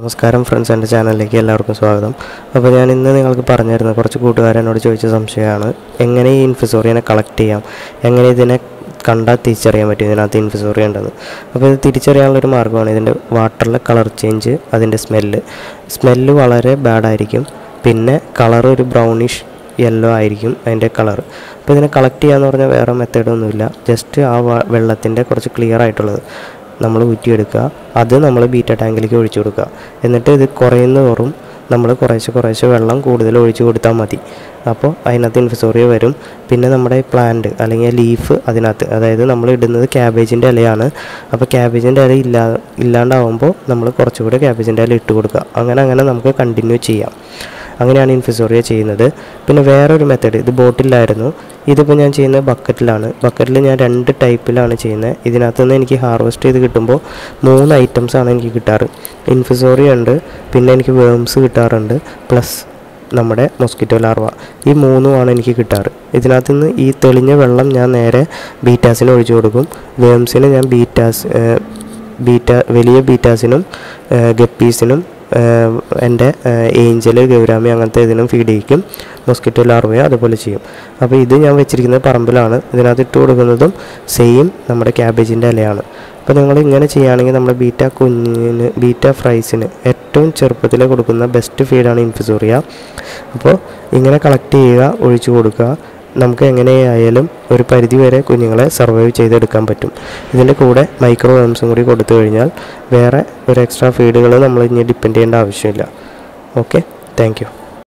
നമസ്കാരം ഫ്രണ്ട്സ് എന്റെ ചാനലിലേക്ക് എല്ലാവർക്കും സ്വാഗതം. അപ്പോൾ ഞാൻ ഇന്ന് നിങ്ങൾക്ക് പറഞ്ഞിരുന്നത് കുറച്ച് കൂട്ടുകാരനോട് ചോദിച്ച സംശയമാണ്. എങ്ങനെ ഈ ഇൻഫിസോറിയനെ കളക്ട് ചെയ്യാം? എങ്ങനെ ഇതിനെ കണ്ടാൽ തിരിച്ചറിയാൻ പറ്റും ഇതിനകത്ത് ഇൻഫിസോറിയ ഉണ്ടെന്ന്? അപ്പോൾ ഇത് തിരിച്ചറിയാനുള്ളൊരു മാർഗമാണ് ഇതിന്റെ വാട്ടറിലെ കളർ ചേഞ്ച് അതിന്റെ സ്മെല്ല് സ്മെല്ല് വളരെ ബാഡായിരിക്കും പിന്നെ കളർ ഒരു ബ്രൗണിഷ് യെല്ലോ ആയിരിക്കും അതിന്റെ കളർ അപ്പോൾ ഇതിനെ കളക്ട് ചെയ്യാന്ന് പറഞ്ഞാൽ വേറെ മെത്തേഡൊന്നുമില്ല ജസ്റ്റ് ആ വെള്ളത്തിന്റെ കുറച്ച് ക്ലിയർ ആയിട്ടുള്ളത്. നമ്മൾ ഊറ്റിയെടുക്കുക. അത് നമ്മൾ ബീറ്റ ടാങ്കിലേക്ക് ഒഴിച്ചു കൊടുക്കുക. എന്നിട്ട് ഇത് കുറയുന്ന തോറും നമ്മൾ കുറേശ്ശെ കുറേശ്ശെ വെള്ളം കൂടുതൽ ഒഴിച്ചു കൊടുത്താൽ മതി. അപ്പോൾ അതിനകത്ത് ഇൻഫസോറിയ വരും. പിന്നെ നമ്മുടെ പ്ലാന്റ് അല്ലെങ്കിൽ ലീഫ് അതിനകത്ത്. അതായത് നമ്മൾ ഇടുന്നത് ക്യാബേജിന്റെ ഇലയാണ്. അപ്പോൾ ക്യാബേജിന്റെ ഇല ഇല്ലാ ഇല്ലാണ്ടാവുമ്പോൾ നമ്മൾ കുറച്ചുകൂടെ ക്യാബേജിന്റെ ഇല ഇട്ട് കൊടുക്കുക. അങ്ങനെ അങ്ങനെ നമുക്ക് കണ്ടിന്യൂ ചെയ്യാം. അങ്ങനെയാണ് ഇൻഫിസോറിയ ചെയ്യുന്നത്. പിന്നെ വേറൊരു മെത്തേഡ് ഇത് ബോട്ടിലായിരുന്നു ഇതിപ്പോൾ ഞാൻ ചെയ്യുന്നത് ബക്കറ്റിലാണ്. ബക്കറ്റിൽ ഞാൻ രണ്ട് ടൈപ്പിലാണ് ചെയ്യുന്നത്. ഇതിനകത്ത് നിന്ന് എനിക്ക് ഹാർവെസ്റ്റ് ചെയ്ത് കിട്ടുമ്പോൾ മൂന്ന് ഐറ്റംസ് ആണ് എനിക്ക് കിട്ടാറ്. ഇൻഫിസോറി ഉണ്ട് പിന്നെ എനിക്ക് വേംസ് കിട്ടാറുണ്ട് പ്ലസ് നമ്മുടെ മൊസ്കിറ്റോ ലാർവ. ഈ മൂന്നുമാണ് എനിക്ക് കിട്ടാറ്. ഇതിനകത്ത് നിന്ന് ഈ തെളിഞ്ഞ വെള്ളം ഞാൻ നേരെ ബീറ്റാസിന് ഒഴിച്ചു കൊടുക്കും. വേംസിന് ഞാൻ ബീറ്റാസ് ബീറ്റ വലിയ ബീറ്റാസിനും ഗപ്പീസിനും എന്റെ ഏഞ്ചൽ ഗൗരാമി അങ്ങനത്തെ ഇതിനും ഫീഡ് ചെയ്യിക്കും. മൊസ്കിറ്റോ ലാർവയോ അതുപോലെ ചെയ്യും. അപ്പോൾ ഇത് ഞാൻ വെച്ചിരിക്കുന്നത് പറമ്പിലാണ്. ഇതിനകത്ത് ഇട്ട് കൊടുക്കുന്നതും സെയിം നമ്മുടെ ക്യാബേജിന്റെ ഇലയാണ്. അപ്പോൾ നിങ്ങൾ ഇങ്ങനെ ചെയ്യുകയാണെങ്കിൽ നമ്മുടെ ബീറ്റ കുഞ്ഞിന് ബീറ്റ ഫ്രൈസിന് ഏറ്റവും ചെറുപ്പത്തിൽ കൊടുക്കുന്ന ബെസ്റ്റ് ഫീഡാണ് ഇൻഫിസോറിയ. അപ്പോൾ ഇങ്ങനെ കളക്ട് ചെയ്യുക ഒഴിച്ചു കൊടുക്കുക. നമുക്ക് എങ്ങനെയായാലും ഒരു പരിധിവരെ കുഞ്ഞുങ്ങളെ സർവൈവ് ചെയ്തെടുക്കാൻ പറ്റും. ഇതിന്റെ കൂടെ മൈക്രോ വേംസും കൂടി കൊടുത്തു കഴിഞ്ഞാൽ വേറെ ഒരു എക്സ്ട്രാ ഫീഡുകൾ നമ്മൾ ഇനി ഡിപ്പെൻഡ് ചെയ്യേണ്ട ആവശ്യമില്ല. Okay thank